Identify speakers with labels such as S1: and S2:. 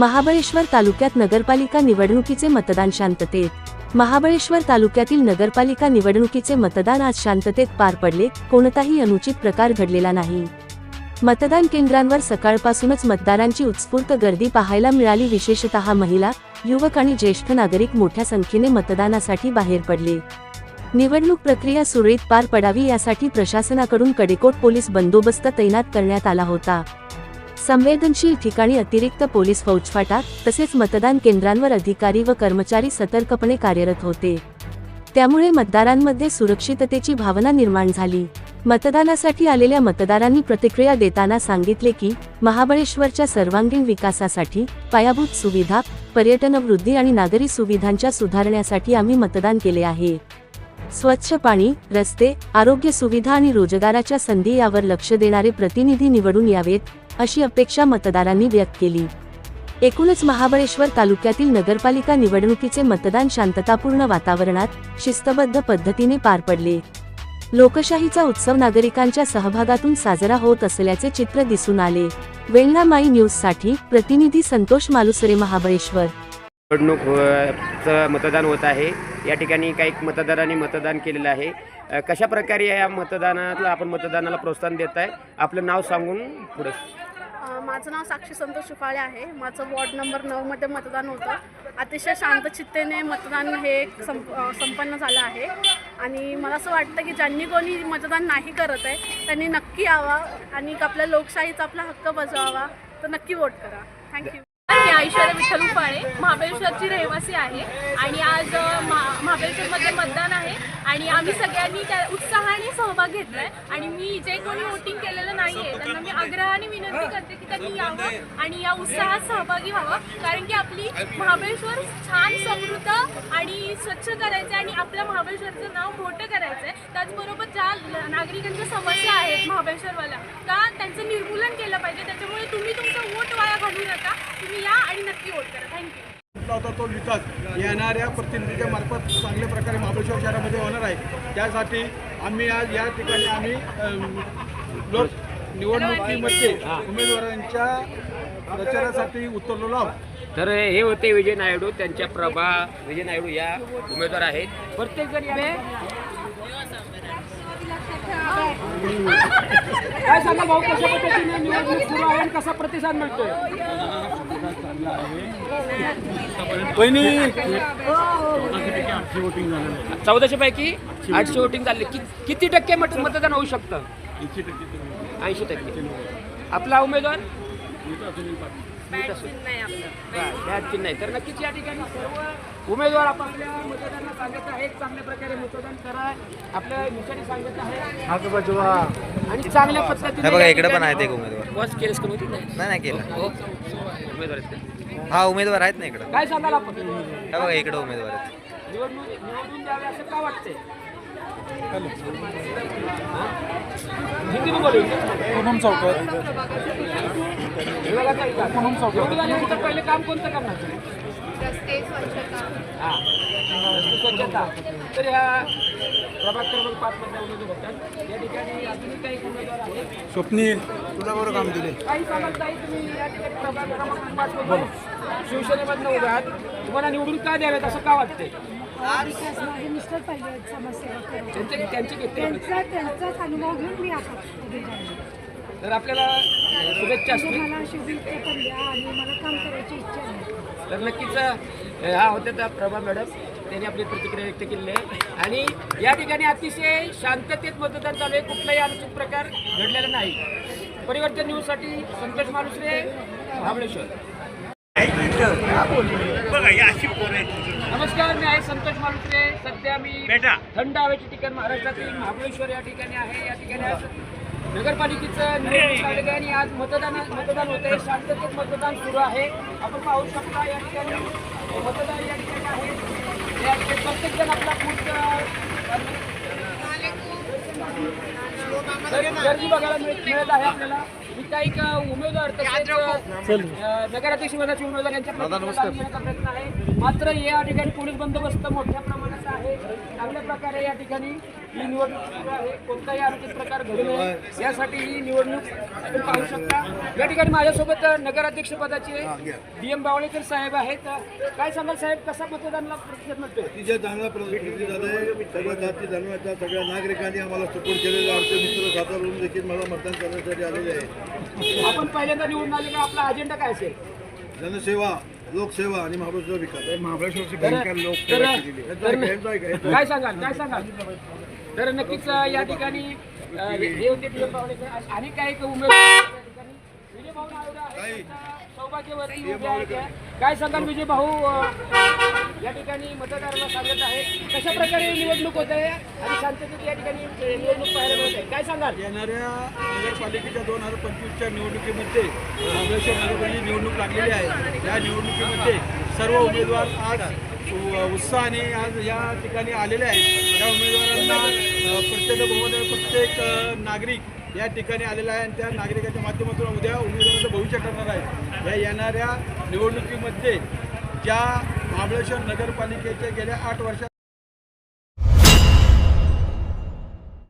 S1: महाबळेश्वर तालुक्यात नगरपालिका निवडणुकीचे मतदान शांततेत. महाबळेश्वर तालुक्यातील नगरपालिका निवडणुकीचे मतदान आज शांततेत पार पडले कोणताही अनुचित प्रकार घडलेला नाही. मतदान केंद्रांवर सकाळपासूनच मतदारांची उत्स्फूर्त गर्दी पाहायला मिळाली विशेषतः महिला युवक आणि ज्येष्ठ नागरिक मोठ्या संख्येने मतदानासाठी बाहेर पडले. निवडणूक प्रक्रिया सुरळीत पार पडावी यासाठी प्रशासनाकडून कडेकोट पोलीस बंदोबस्त तैनात करण्यात आला होता. संवेदनशील ठिकाणी अतिरिक्त पोलीस फौजफाटा तसेच मतदान केंद्रांवर अधिकारी व कर्मचारी सतर्कपणे कार्यरत होते. त्यामुळे मतदारांमध्ये सुरक्षिततेची भावना निर्माण झाली. मतदानासाठी आलेल्या मतदारांनी प्रतिक्रिया देताना सांगितले की महाबळेश्वरच्या सर्वांगीण विकासासाठी पायाभूत सुविधा पर्यटनवृद्धी आणि नागरी सुविधांच्या सुधारण्यासाठी आम्ही मतदान केले आहे. स्वच्छ पाणी रस्ते आरोग्य सुविधा आणि रोजगाराच्या संधी यावर लक्ष देणारे प्रतिनिधी निवडून यावेत अशी अपेक्षा मतदारांनी व्यक्त केली. एकूणच महाबळेश्वर तालुक्यातील नगरपालिका निवडणुकीचे मतदान शांततापूर्ण वातावरणात शिस्तबद्ध पद्धतीने पार पडले. लोकशाहीचा उत्सव नागरिकांच्या सहभागातून साजरा होत असल्याचे चित्र दिसून आले. वेल्हा माई न्यूजसाठी प्रतिनिधी संतोष मालुसरे महाबळेश्वर.
S2: निवडणूक मतदान होत आहे. या ठिकाणी काही मतदारांनी मतदान केलेलं आहे. कशा प्रकारे या मतदानाला आपण मतदानाला प्रोत्साहन देत आहे? आपलं नाव सांगून पुढे.
S3: माझं नाव साक्षी संतोष शुकाळे आहे. माझं वॉर्ड नंबर नऊमध्ये मतदान होतं. अतिशय शांतचित्तेने मतदान हे संप संपन्न झालं आहे. आणि मला असं वाटतं की ज्यांनी कोणी मतदान नाही करत आहे त्यांनी नक्की यावा आणि आपल्या लोकशाहीचा आपला हक्क बजवावा तर नक्की वोट करा. थँक्यू
S4: मी ऐश्वर्या विठ्ठल उपाळे महाबळेश्वरची रहिवासी आहे. आणि आज महा महाबळेश्वरमध्ये मतदान आहे. आणि आम्ही सगळ्यांनी त्या उत्साहाने सहभाग घेतला आहे आणि मी जे कोणी वोटिंग केलेलं नाही आहे त्यांना मी आग्रहाने विनंती करते की त्यांनी यावं आणि या उत्साहात सहभागी व्हावं. कारण की आपली महाबळेश्वर छान समृद्ध आणि स्वच्छ करायचं आहे आणि आपल्या महाबळेश्वरचं नाव मोठं करायचं आहे त्याचबरोबर ज्या नागरिकांच्या समस्या आहेत महाबळेश्वरवाल्या त्या त्यांचं निर्मूलन केलं पाहिजे. त्याच्यामुळे तुम्ही तुमचं वोट वाया घालू नका. तुम्ही या आणि नक्की वोट करा. थँक्यू
S5: होता तो विकास येणाऱ्या प्रतिनिधीच्या मार्फत चांगल्या प्रकारे महाबळेश्वर शहरामध्ये होणार आहे. त्यासाठी आम्ही आज या ठिकाणी आम्ही लोक निवडणुकीमध्ये उमेदवारांच्या प्रचारासाठी उतरलेलो आहोत.
S2: तर हे होते विजय नायडू त्यांच्या प्रभा विजय नायडू या उमेदवार आहेत. प्रत्येक जण या.
S6: काय सांगा भाऊ कशा पद्धतीने निवडणूक सुरू आहे आणि कसा प्रतिसाद मिळतोय?
S2: चौदाशे पैकी आठशे वोटिंग झाले. कि- किती टक्के मत- मतदान होऊ शकतं? ऐंशी टक्के. आपला उमेदवार? बॅट नाही तर नक्कीच या ठिकाणी सर्व उमेदवार आपापल्या मतदारांना सांगत आहेत. चांगल्या प्रकारे मतदान करा. आपल्या सांगत आहे आणि चांगल्या पद्धतीने
S7: हे बघा इकडे पण आहेत एक उमेदवार.
S2: वॉच केलेस का? नाही.
S7: नाही नाही केलं.
S2: हो. उमेदवार आहेत.
S7: हा उमेदवार आहेत ना इकडं.
S6: काय सांगाल आपण?
S7: हे बघा इकडे उमेदवार आहेत.
S6: निवडणूक निवडून द्यावे असं का वाटतंय?
S5: पूनम चौकात
S6: निवडून आल्यानंतर पहिले काम कोणतं करणार? हा. रस्ते स्वच्छता. तर ह्या प्रभाग क्रमांक पाच मध्ये उमेदवार होतात या ठिकाणी अजूनही काही उमेदवार आहेत?
S5: स्वप्नील. तुला बरं काम दिले.
S6: काही सांगत नाही तुम्ही या ठिकाणी प्रभाग क्रमांक पाच मध्ये शिवसेनेमधनं उभे आहात. तुम्हाला निवडून का द्यावेत असं का वाटतंय?
S8: विकास माझे मिस्टर पाहिजे आहेत. समाजसेवा करून
S6: त्यांचे त्यांचे किती
S8: त्यांचा त्यांचाच अनुभव घेऊन मी आता उभी राहिली.
S6: तर आपल्याला शुभेच्छा
S8: म्हणजे
S6: असतील.
S8: मला शुभेच्छा पण द्या आणि मला काम करायची इच्छा आहे
S6: तर नक्कीच अ, हा होत्या त्या प्रभा मॅडम. त्यांनी आपली प्रतिक्रिया व्यक्त केलेली आहे. आणि या ठिकाणी अतिशय शांततेत मतदान चालू आहे. कुठलाही अनुचित प्रकार घडलेला नाही. परिवर्तन न्यूजसाठी संतोष मालुसरे महाबळेश्वर. नमस्कार मी आहे संतोष मालुसरे सध्या मी थंड हवेचे ठिकाण महाराष्ट्रातील महाबळेश्वर या ठिकाणी आहे. या ठिकाणी आज नगरपालिकेचं निवडणूक लागलेली आहे आणि आज मतदान मतदान होत आहे शांततेत मतदान सुरू आहे. आपण पाहू शकता या ठिकाणी मतदान या ठिकाणी आहे या ठिकाणी जण आपला बूथ अ, तर गर्दी बघायला मिळत मिळत आहे आपल्याला. काही का उमेदवार नगराध्यक्ष पदाचे उमेदवार यांच्या प्रयत्न आहे. मात्र या ठिकाणी पोलीस बंदोबस्त मोठ्या प्रमाणात आहे. चांगल्या प्रकारे या ठिकाणी ही निवडणूक आहे. कोणताही अनुचित प्रकार घडू नये. यासाठी ही निवडणूक पाहू शकता. या ठिकाणी माझ्यासोबत नगराध्यक्ष पदाचे डी एम बावळेकर साहेब आहेत. काय सांगाल साहेब? कसा मतदानाला प्रतिसाद मिळतोय?
S5: अतिशय चांगला प्रतिसाद आहे. सगळ्या जाती धर्माच्या सगळ्या नागरिकांनी आम्हाला सपोर्ट केलेला. आमचे मित्र सातारवरून देखील मला मतदान करण्यासाठी आलेले आहे
S6: आपण पहिल्यांदा निवडून आले का? आपला अजेंडा काय असेल?
S5: जनसेवा. लोकसेवा आणि महाबळेश्वर विकास. महाबळेश्वरची
S6: तर- तर- काय सांगाल? काय सांगाल? तर नक्कीच अं, या ठिकाणी अं, हे होते काही एक उमेदवार या ठिकाणी. विजय भाऊ. सौभाग्यवती. काय सांगाल विजय भाऊ अं, या ठिकाणी मतदारांना सांगत आहे कशा प्रकारे निवडणूक होत आहे आणि शांततेत या ठिकाणी निवडणूक पाहायला मिळत आहे. काय सांगाल?
S5: येणाऱ्या नगरपालिकेच्या दोन हजार पंचवीसच्या निवडणुकीमध्ये महाबळेश्वर नगरपालिकेची निवडणूक लागलेली आहे. या निवडणुकीमध्ये सर्व उमेदवार आज उत्साहाने आज या ठिकाणी आलेले आहेत. या उमेदवारांना प्रत्येक बहुमत प्रत्येक नागरिक या ठिकाणी आलेला आहे आणि त्या नागरिकाच्या माध्यमातून उद्या उमेदवारांचं भविष्य ठरणार आहे. या येणाऱ्या निवडणुकीमध्ये ज्या महाबळेश्वर नगरपालिकेच्या गेल्या आठ वर्षात